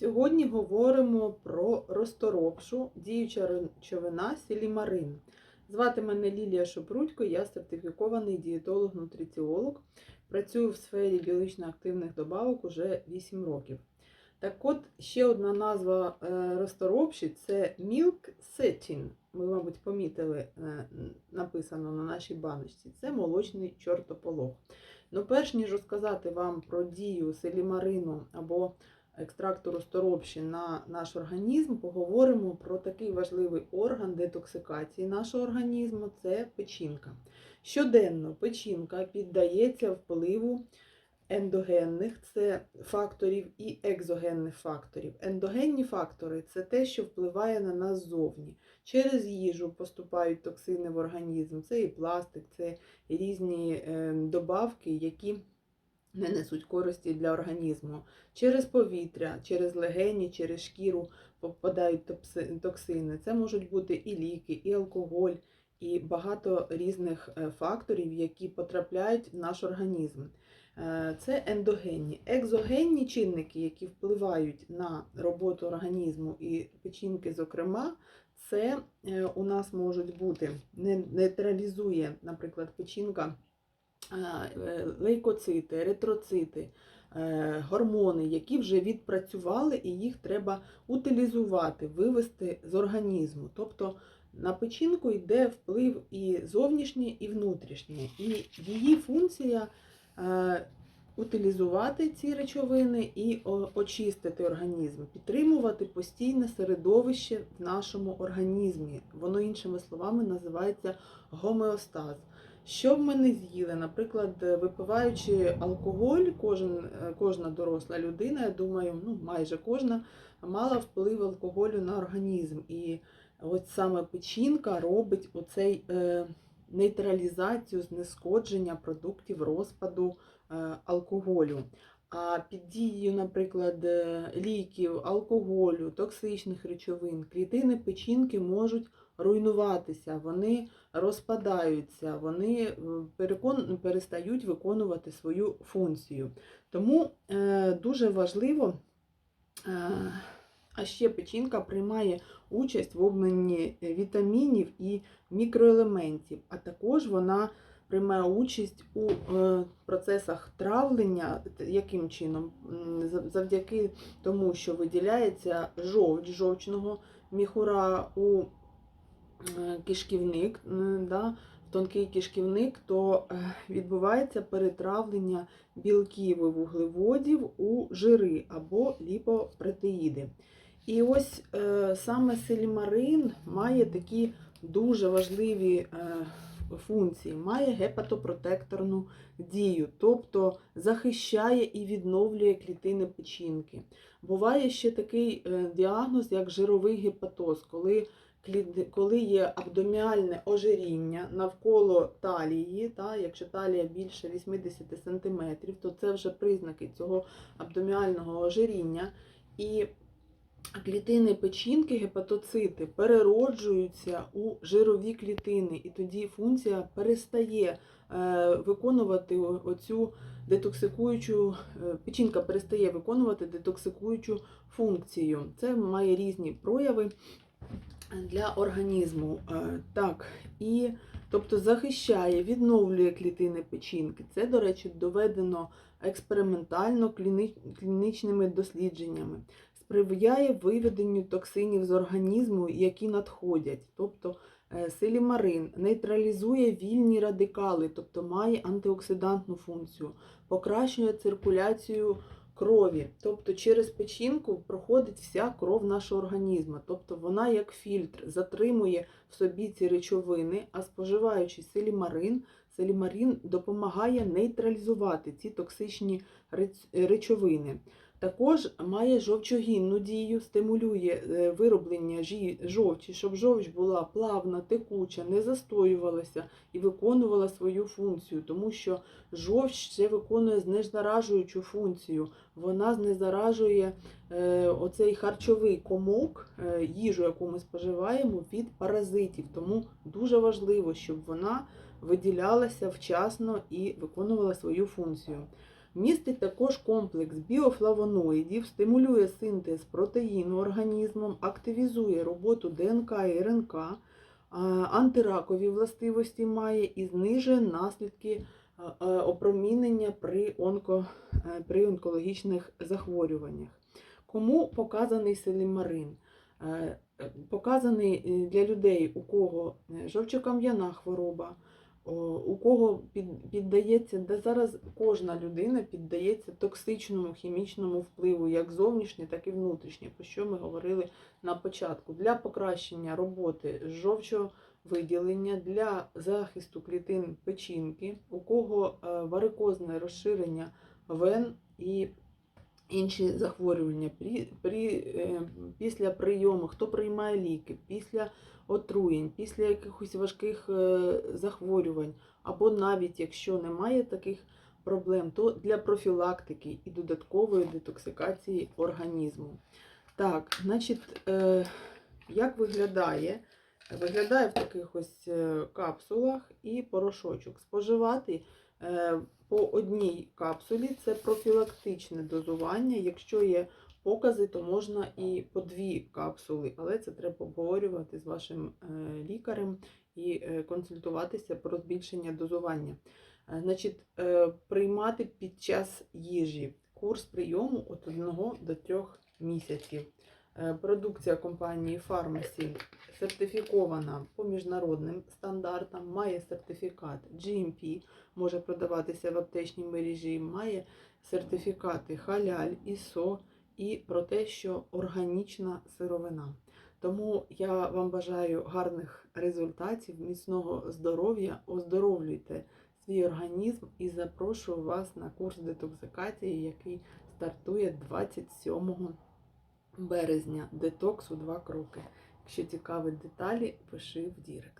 Сьогодні говоримо про розторопшу, діюча речовина сілімарин. Звати мене Лілія Шопрудько, я сертифікований дієтолог-нутриціолог. Працюю в сфері біологічно активних добавок уже 8 років. Так от, ще одна назва е, розторопші це Milk Setting. Ви, мабуть, помітили, е, написано на нашій баночці. Це молочний чортополох. Ну, перш ніж розказати вам про дію селімарину або екстракту розторопші на наш організм, поговоримо про такий важливий орган детоксикації нашого організму це печінка. Щоденно печінка піддається впливу ендогенних це факторів і екзогенних факторів. Ендогенні фактори це те, що впливає на нас ззовні. Через їжу поступають токсини в організм, це і пластик, це і різні е, добавки, які не несуть користі для організму. Через повітря, через легені, через шкіру попадають токсини. Це можуть бути і ліки, і алкоголь, і багато різних е, факторів, які потрапляють в наш організм. Е, це ендогенні. Екзогенні чинники, які впливають на роботу організму і печінки, зокрема, це е, у нас можуть бути нейтралізує, наприклад, печінка лейкоцити, еритроцити, е, гормони, які вже відпрацювали, і їх треба утилізувати, вивести з організму. Тобто на печінку йде вплив і зовнішній, і внутрішній. І її функція е, утилізувати ці речовини і очистити організм, підтримувати постійне середовище в нашому організмі. Воно, іншими словами, називається гомеостаз. Що б ми не з'їли, наприклад, випиваючи алкоголь, кожен, е, кожна доросла людина, я думаю, ну майже кожна мала вплив алкоголю на організм. І от саме печінка робить оцей е, нейтралізацію, знешкодження продуктів розпаду е, алкоголю. А під дією, наприклад, е, ліків, алкоголю, токсичних речовин, клітини печінки можуть руйнуватися, вони розпадаються, вони е, перекон... перестають виконувати свою функцію. Тому е, дуже важливо, е, а ще печінка приймає участь в обміні вітамінів і мікроелементів, а також вона приймає участь у е, процесах травлення, яким чином? Завдяки тому, що виділяється жовч жовчного міхура у кишківник, да, тонкий кишківник, то е, відбувається перетравлення білків і вуглеводів у жири або ліпопротеїди. І ось е, саме селімарин має такі дуже важливі функції, має гепатопротекторну дію, тобто захищає і відновлює клітини печінки. Буває ще такий діагноз, як жировий гепатоз, коли коли є абдоміальне ожиріння навколо талії, та, якщо талія більше 80 см, то це вже признаки цього абдоміального ожиріння. І клітини печінки, гепатоцити перероджуються у жирові клітини, і тоді функція перестає е, виконувати оцю детоксикуючу, е, печінка перестає виконувати детоксикуючу функцію. Це має різні прояви для організму. Е, так, і тобто захищає, відновлює клітини печінки. Це, до речі, доведено експериментально клінічними дослідженнями. Сприяє виведенню токсинів з організму, які надходять. Тобто е, силімарин нейтралізує вільні радикали, тобто має антиоксидантну функцію, покращує циркуляцію крові. Тобто через печінку проходить вся кров нашого організму. Тобто вона, як фільтр, затримує в собі ці речовини, а споживаючи селімарин, селімарин допомагає нейтралізувати ці токсичні речовини. Також має жовчогінну дію, стимулює е, вироблення жовчі, щоб жовч була плавна, текуча, не застоювалася і виконувала свою функцію, тому що жовч ще виконує знезаражуючу функцію. Вона знезаражує е, оцей харчовий комок, е, їжу, яку ми споживаємо, від паразитів. Тому дуже важливо, щоб вона виділялася вчасно і виконувала свою функцію. Містить також комплекс біофлавоноїдів, стимулює синтез протеїну організмом, активізує роботу ДНК і РНК, антиракові властивості має і знижує наслідки а, а, опромінення при, онко, е, при онкологічних захворюваннях. Кому показаний селімарин? Е, е, Показаний е, для людей, у кого е, жовчокам'яна хвороба, у кого піддається, де зараз кожна людина піддається токсичному хімічному впливу, як зовнішнє, так і внутрішнє, про що ми говорили на початку. Для покращення роботи жовчовиділення, для захисту клітин печінки, у кого е, варикозне розширення вен і інші захворювання при, при, е, після прийому, хто приймає ліки, після отруєнь, після якихось важких е, захворювань, або навіть якщо немає таких проблем, то для профілактики і додаткової детоксикації організму. Так, значить, е, як виглядає? Виглядає в таких ось капсулах і порошочок. Споживати по одній капсулі це профілактичне дозування. Якщо є покази, то можна і по дві капсули, але це треба обговорювати з вашим е, лікарем і е, консультуватися про збільшення дозування. Е, Значить, приймати під час їжі курс прийому від 1 до 3 місяців. Е, Продукція компанії Фармасі сертифікована по міжнародним стандартам, має сертифікат GMP, може продаватися в аптечній мережі, має сертифікати халяль, ІСО і про те, що органічна сировина. Тому я вам бажаю гарних результатів, міцного здоров'я, оздоровлюйте свій організм і запрошую вас на курс детоксикації, який стартує 27 березня. Детокс у два кроки. Якщо цікаві деталі, пиши в Дірект.